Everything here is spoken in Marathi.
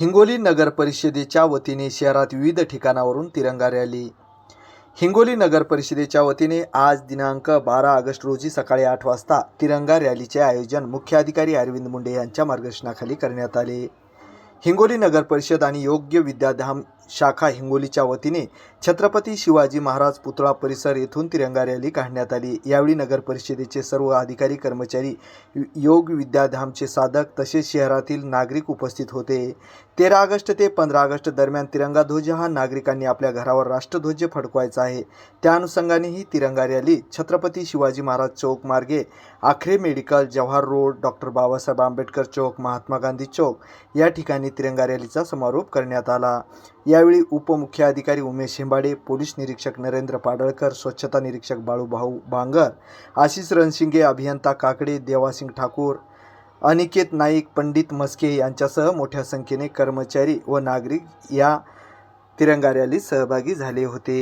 हिंगोली नगर परिषदेच्या वतीने शहरात विविध ठिकाणावरून तिरंगा रॅली. हिंगोली नगर परिषदेच्या वतीने आज दिनांक बारा ऑगस्ट रोजी सकाळी आठ वाजता तिरंगा रॅलीचे आयोजन मुख्याधिकारी अरविंद मुंडे यांच्या मार्गदर्शनाखाली करण्यात आले. हिंगोली नगर परिषद आणि योग्य विद्याधाम शाखा हिंगोलीच्या वतीने छत्रपती शिवाजी महाराज पुतळा परिसर येथून तिरंगा रॅली काढण्यात आली. यावेळी नगर परिषदेचे सर्व अधिकारी कर्मचारी योग विद्याधामचे साधक तसेच शहरातील नागरिक उपस्थित होते. तेरा ऑगस्ट ते पंधरा ऑगस्ट दरम्यान तिरंगा ध्वज हा नागरिकांनी आपल्या घरावर राष्ट्रध्वज फडकवायचा आहे. त्या अनुषंगाने ही तिरंगा रॅली छत्रपती शिवाजी महाराज चौक मार्गे Akhare medical Jawahar road doctor Babasaheb Ambedkar Chowk Mahatma Gandhi Chowk या ठिकाणी तिरंगा रॅलीचा समारोप करण्यात आला. या यावेळी उपमुख्याधिकारी उमेश शिंबाडे पोलीस निरीक्षक नरेंद्र पाडळकर स्वच्छता निरीक्षक बाळूभाऊ बांगर आशिष रणशिंगे अभियंता काकडे देवासिंग ठाकूर अनिकेत नाईक पंडित मस्के यांच्यासह मोठ्या संख्येने कर्मचारी व नागरिक या तिरंगा रॅलीत सहभागी झाले होते.